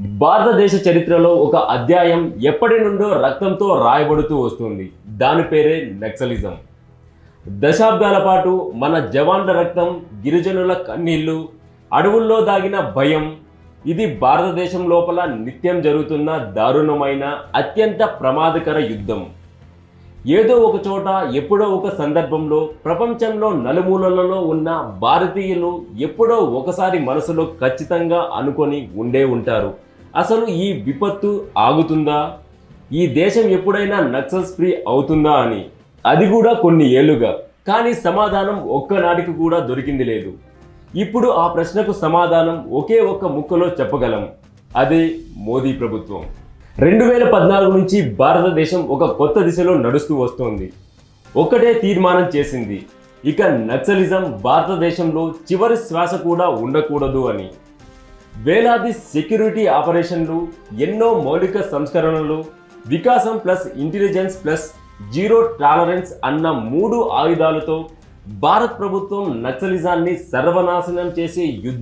భారతదేశ చరిత్రలో ఒక అధ్యాయం ఎప్పటి నుండో రక్తంతో రాయబడుతూ వస్తుంది. దాని పేరే నక్సలిజం. దశాబ్దాల పాటు మన జవాన్ల రక్తం గిరిజనుల కన్నీళ్ళు అడవుల్లో దాగిన భయం ఇది భారతదేశం లోపల నిత్యం జరుగుతున్న దారుణమైన అత్యంత ప్రమాదకర యుద్ధం. ఏదో ఒక చోట ఎప్పుడో ఒక సందర్భంలో ప్రపంచంలో నలుమూలలలో ఉన్న భారతీయులు ఎప్పుడో ఒకసారి మనసులో ఖచ్చితంగా అనుకొని ఉండే ఉంటారు. అసలు ఈ విపత్తు ఆగుతుందా? ఈ దేశం ఎప్పుడైనా నక్సల్స్ ఫ్రీ అవుతుందా అని? అది కూడా కొన్ని ఏళ్ళుగా. కానీ సమాధానం ఒక్కనాటికి కూడా దొరికింది లేదు. ఇప్పుడు ఆ ప్రశ్నకు సమాధానం ఒకే ఒక్క ముక్కలో చెప్పగలం. అదే మోదీ ప్రభుత్వం. రెండు వేల పద్నాలుగు నుంచి భారతదేశం ఒక కొత్త దిశలో నడుస్తూ వస్తోంది. ఒకటే తీర్మానం చేసింది. ఇక నక్సలిజం భారతదేశంలో చివరి శ్వాస కూడా ఉండకూడదు అని. వేలాది సెక్యూరిటీ ఆపరేషన్లు ఎన్నో మౌలిక సంస్కరణలు వికాసం plus intelligence plus zero tolerance అన్న మూడు ఆయుధాలతో భారత్ ప్రభుత్వం నక్సలిజాన్ని సర్వనాశనం చేసే యుద్ధ